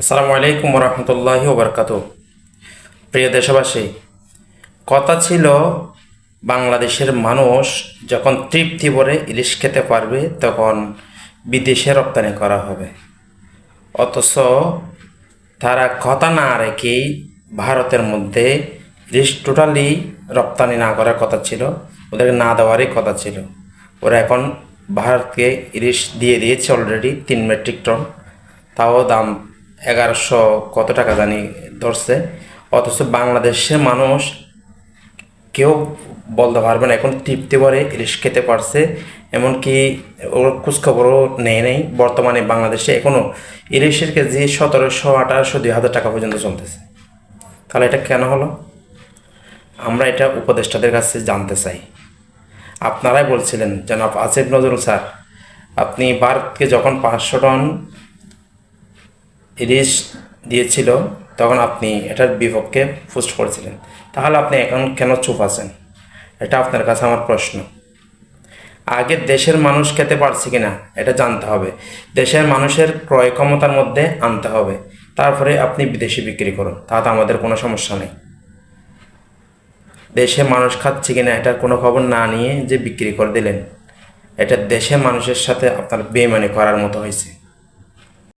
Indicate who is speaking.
Speaker 1: আসসালামু আলাইকুম রহমতুল্লাহি ওবরকাত। প্রিয় দেশবাসী, কথা ছিল বাংলাদেশের মানুষ যখন তৃপ্তি ভরে ইলিশ খেতে পারবে তখন বিদেশে রপ্তানি করা হবে। অথচ তারা কথা না রেখেই ভারতের মধ্যে ইলিশ টোটালি রপ্তানি না করার কথা ছিল, ওদেরকে না দেওয়ারই কথা ছিল। ওরা এখন ভারতকে ইলিশ দিয়ে দিয়েছে অলরেডি তিন মেট্রিক টন তাও দাম এগারোশো কত টাকা জানি ধরছে। অথচ বাংলাদেশের মানুষ কেউ বলতে পারবে না, এখন তৃপ্তি করে ইলিশ খেতে পারছে। এমনকি ওর খোঁজখবরও নেই নেই। বর্তমানে বাংলাদেশে এখনও ইলিশের কেজি সতেরোশো, আঠারোশো, দুই হাজার টাকা পর্যন্ত চলতেছে। তাহলে এটা কেন হলো? আমরা এটা উপদেষ্টাদের কাছে জানতে চাই। আপনারাই বলছিলেন, জনাব আসিফ নজরুল স্যার, আপনি ভারতকে যখন পাঁচশো টন ইলিশ দিয়েছিল, তখন আপনি এটার বিপক্ষে পোস্ট করেছিলেন। তাহলে আপনি এখন কেন চুপ আছেন? এটা আপনার কাছে আমার প্রশ্ন। আগে দেশের মানুষ খেতে পারছে কিনা, এটা জানতে হবে। দেশের মানুষের ক্রয় ক্ষমতার মধ্যে আনতে হবে। তারপরে আপনি বিদেশে বিক্রি করুন, তাতে আমাদের কোনো সমস্যা নেই। দেশে মানুষ খাচ্ছে কিনা, এটার কোনো খবর না নিয়ে যে বিক্রি করে দিলেন, এটা দেশে মানুষের সাথে আপনার বেমানি করার মতো হয়েছে।